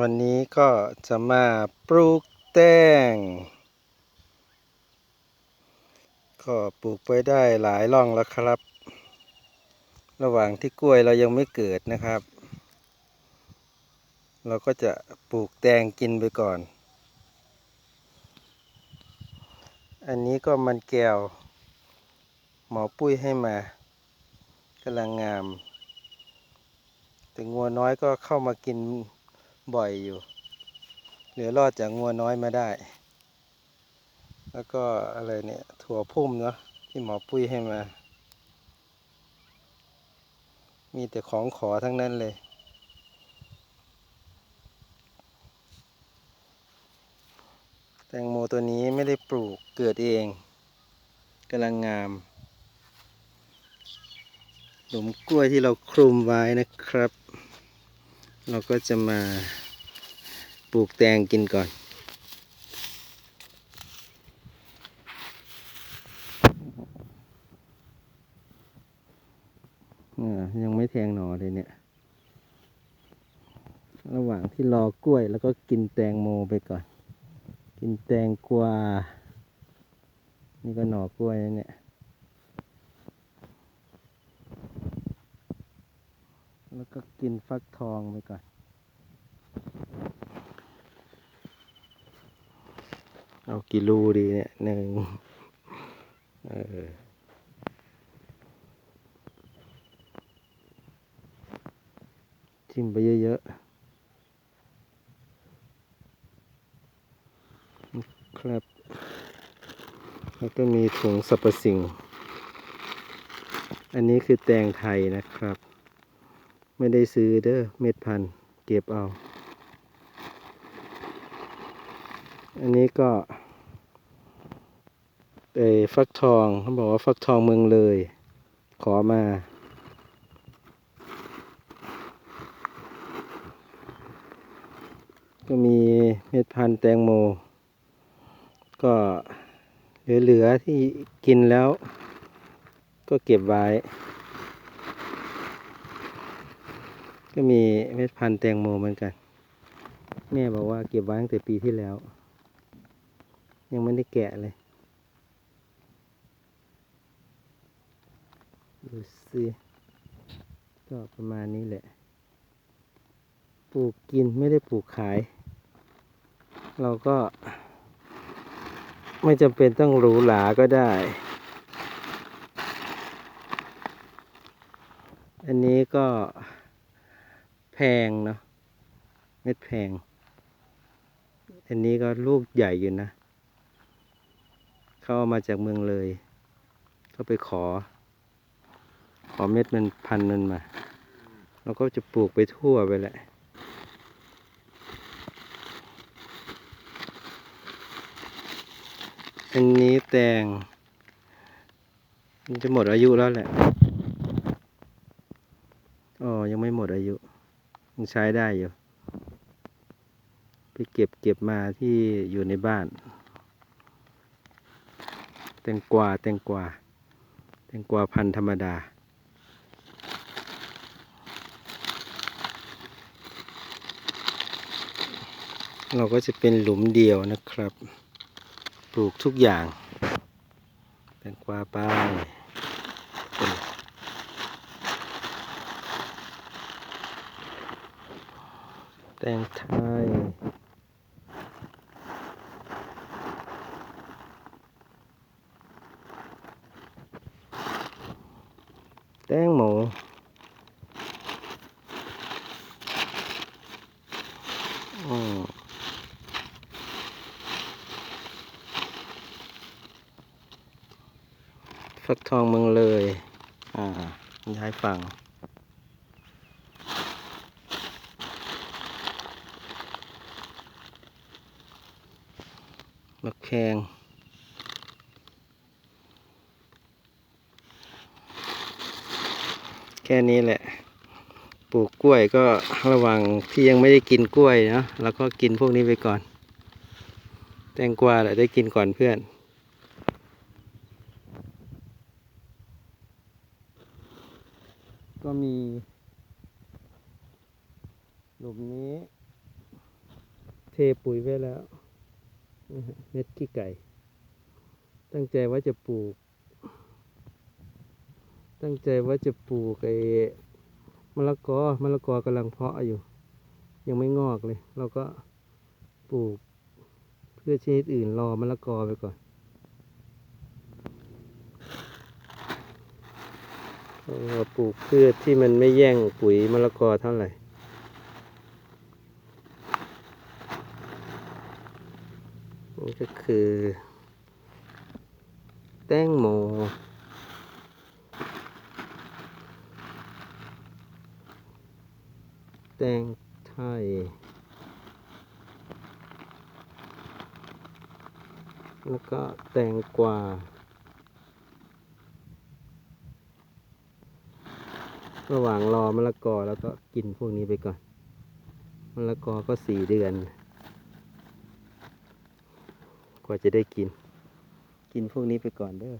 วันนี้ก็จะมาปลูกแตง ก็ปลูกไปได้หลายร่องแล้วครับ ระหว่างที่กล้วยเรายังไม่เกิดนะครับ เราก็จะปลูกแตงกินไปก่อน อันนี้ก็มันแก้ว หมอปุ้ยให้มากำลังงาม แต่งัวน้อยก็เข้ามากิน บ่อยอยู่ เหลือรอดจากงัวน้อยมาได้ แล้วก็อะไรเนี่ย ถั่วพุ่มเนาะที่หมอปุ้ยให้มา มีแต่ของขอทั้งนั้นเลย แตงโมตัวนี้ไม่ได้ปลูกเกิดเองกำลังงามหลุมกล้วยที่เราคลุมไว้นะครับ เราก็จะมาปลูกแตงกินก่อน ยังไม่แทงหนอเลยเนี่ย ระหว่างที่รอกล้วยแล้วก็กินแตงโมไปก่อน กินแตงกวา นี่ก็หน่อกล้วยนะเนี่ย แล้วก็กินฟักทองไปก่อน เอากี่ลูดีเนี่ยหนึ่งเออจิ้มไปเยอะๆ ครับ แล้วก็มีถุงสรรพสิ่ง อันนี้คือแตงไทยนะครับ ไม่ได้ซื้อเด้อเม็ดพันธุ์เก็บเอา อันนี้ก็เอฟักทองเขาบอกว่าฟักทองเมืองเลย ขอมา ก็มีเม็ดพันธุ์แตงโม ก็เหลือๆที่กินแล้ว ก็เก็บไว้ ก็มีเม็ดพันธุ์แตงโมเหมือนกัน แม่บอกว่าเก็บไว้ตั้งแต่ปีที่แล้ว ยังไม่ได้แกะเลย ดูสิก็ประมาณนี้แหละ ปลูกกินไม่ได้ปลูกขาย เราก็ ไม่จำเป็นต้องหรูหราก็ได้ อันนี้ก็ แพงเนาะเม็ดแพง อันนี้ก็ลูกใหญ่อยู่นะ เขาเอามาจากเมืองเลยเขาไปขอ ขอเม็ดมันพันมันมาเราก็จะปลูกไปทั่วไปแหละอันนี้แตง มันจะหมดอายุแล้วแหละ อ๋อ ยังไม่หมดอายุ ยังใช้ได้อยู่ ไปเก็บเก็บมาที่อยู่ในบ้าน แตงกวาแตงกวาแตงกวาพันธุธรรมดา เราก็จะเป็นหลุมเดียวนะครับ ปลูกทุกอย่าง แตงกวาไปเป็น แตงไทยแตงโมอืมฟักทองเมืองเลย อ่าย้ายฝั่ง มะแขงแค่นี้แหละ ปลูกกล้วยก็ระหว่างที่ยังไม่ได้กินกล้วยเนาะเราก็กินพวกนี้ไปก่อน แตงกวาแหละได้กินก่อนเพื่อน ก็มี หลุมนี้ เทปุ๋ยไว้แล้ว เม็ดขี้ไก่ ตั้งใจว่าจะปลูก ตั้งใจว่าจะปลูกไอ้มะละกอมะละกอกำลังเพาะอยู่ ยังไม่งอกเลย เราก็ปลูกเพื่อชนิดอื่นรอมะละกอไปก่อนเราปลูกพืชที่มันไม่แย่งปุ๋ยมะละกอเท่าไหร่ นี่ก็คือ แตงโม แตงไทย แล้วก็แตงกวาระหว่างรอมะละกอแล้วก็กินพวกนี้ไปก่อน มะละกอก็สี่เดือน กว่าจะได้กิน กินพวกนี้ไปก่อนเด้อ